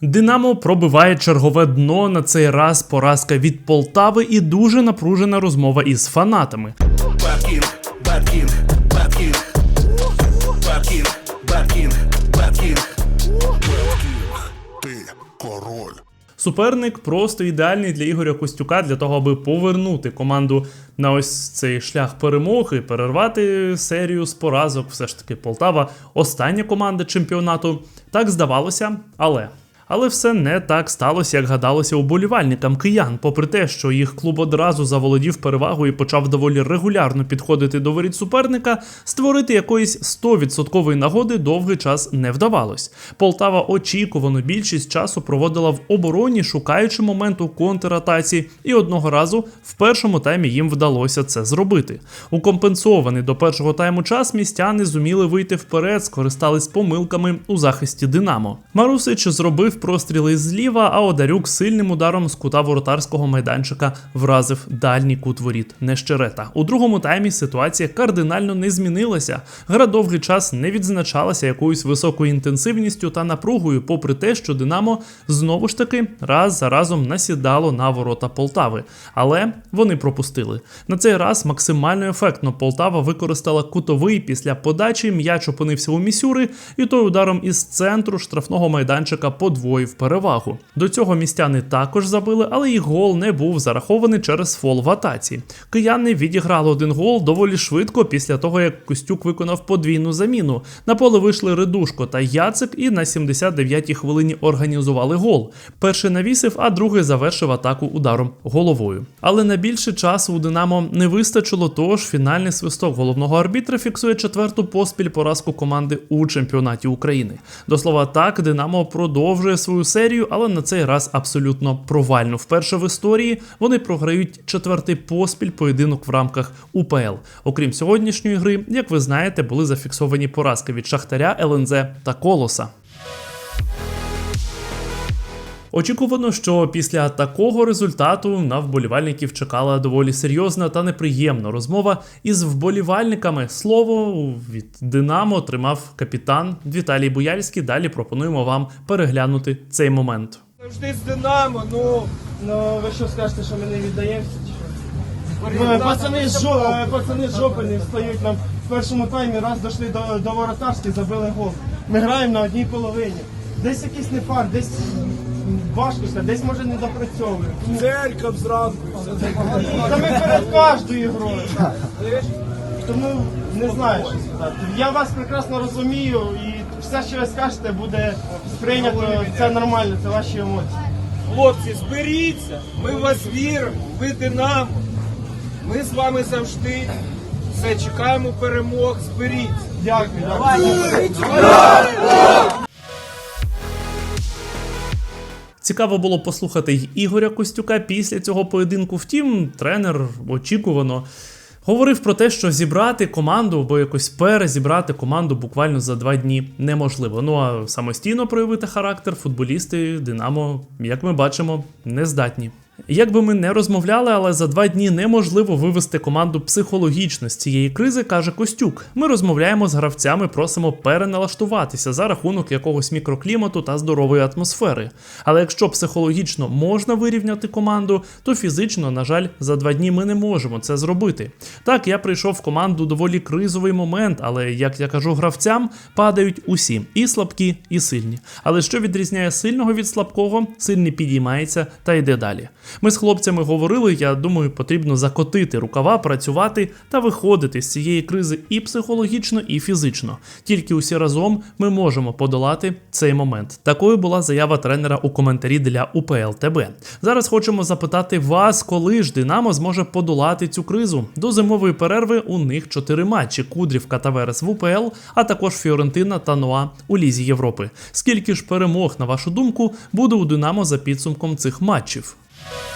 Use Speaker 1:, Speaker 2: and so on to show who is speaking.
Speaker 1: Динамо пробиває чергове дно на цей раз поразка від Полтави і дуже напружена розмова із фанатами.
Speaker 2: Bad King.
Speaker 3: Ти король.
Speaker 1: Суперник просто ідеальний для Ігоря Костюка для того, аби повернути команду на ось цей шлях перемоги, перервати серію з поразок. Все ж таки, Полтава остання команда чемпіонату. Так здавалося, але. Але все не так сталося, як гадалося уболівальникам киян, попри те, що їх клуб одразу заволодів перевагою і почав доволі регулярно підходити до воріт суперника, створити якоїсь 100% нагоди довгий час не вдавалось. Полтава очікувано більшість часу проводила в обороні, шукаючи моменту контратаці, і одного разу в першому таймі їм вдалося це зробити. У компенсований до першого тайму час містяни зуміли вийти вперед, скористались помилками у захисті Динамо. Марусич зробив простріли зліва, а Одарюк сильним ударом з кута воротарського майданчика вразив дальній кут воріт Нещерета. У другому таймі ситуація кардинально не змінилася. Гра довгий час не відзначалася якоюсь високою інтенсивністю та напругою, попри те, що Динамо знову ж таки раз за разом насідало на ворота Полтави. Але вони пропустили. На цей раз максимально ефектно Полтава використала кутовий після подачі. М'яч опинився у місюри, і той ударом із центру штрафного майданчика подвоїв перевагу. До цього містяни також забили, але їх гол не був зарахований через фол в атаці. Кияни відіграли один гол доволі швидко після того, як Костюк виконав подвійну заміну. На поле вийшли Редушко та Яцик, і на 79-й хвилині організували гол. Перший навісив, а другий завершив атаку ударом головою. Але на більше часу у Динамо не вистачило, тож фінальний свисток головного арбітра фіксує четверту поспіль поразку команди у чемпіонаті України. До слова, так Динамо продовжує свою серію, але на цей раз абсолютно провально. Вперше в історії вони програють четвертий поспіль поєдинок в рамках УПЛ. Окрім сьогоднішньої гри, як ви знаєте, були зафіксовані поразки від Шахтаря, ЛНЗ та Колоса. Очікувано, що після такого результату на вболівальників чекала доволі серйозна та неприємна розмова із вболівальниками. Слово від Динамо тримав капітан Віталій Буяльський. Далі пропонуємо вам переглянути цей момент.
Speaker 4: Завжди з Динамо, ну, ну ви що скажете, що ми не віддаємося? чи? Ну, Пацани з жо- е, пацани з жопи не встають нам в першому таймі, раз дійшли до, до воротарськи, забили гол. Ми граємо на одній половині. Десь якийсь нефар, десь важко сказати, десь може не допрацьовуємо.
Speaker 2: Цельком зранку.
Speaker 4: Та ми перед кожною грою. Тому не знаю, що сказати. Я вас прекрасно розумію і все, що ви скажете, буде сприйнято. Це нормально, це ваші емоції.
Speaker 5: Хлопці, зберіться, ми в вас віримо, ви Динамо. Ми з вами завжди. Все, чекаємо перемог, зберіться.
Speaker 4: Дякую. дякую.
Speaker 1: Цікаво було послухати й Ігоря Костюка після цього поєдинку. Втім, тренер очікувано. Говорив про те, що зібрати команду або якось перезібрати команду буквально за два дні неможливо. Ну а самостійно проявити характер футболісти Динамо, як ми бачимо, не здатні. Як би ми не розмовляли, але за два дні неможливо вивести команду психологічно з цієї кризи, каже Костюк. Ми розмовляємо з гравцями, просимо переналаштуватися за рахунок якогось мікроклімату та здорової атмосфери. Але якщо психологічно можна вирівняти команду, то фізично, на жаль, за два дні ми не можемо це зробити. Так, я прийшов в команду доволі кризовий момент, але як я кажу гравцям, падають усі і слабкі, і сильні. Але що відрізняє сильного від слабкого, сильний підіймається та йде далі. Ми з хлопцями говорили, я думаю, потрібно закотити рукава, працювати та виходити з цієї кризи і психологічно, і фізично. Тільки усі разом ми можемо подолати цей момент. Такою була заява тренера у коментарі для УПЛ ТБ. Зараз хочемо запитати вас, коли ж Динамо зможе подолати цю кризу. До зимової перерви у них чотири матчі: Кудрівка та Верес в УПЛ, а також Фіорентина та Ноа у Лізі Європи. Скільки ж перемог, на вашу думку, буде у Динамо за підсумком цих матчів? Thank you.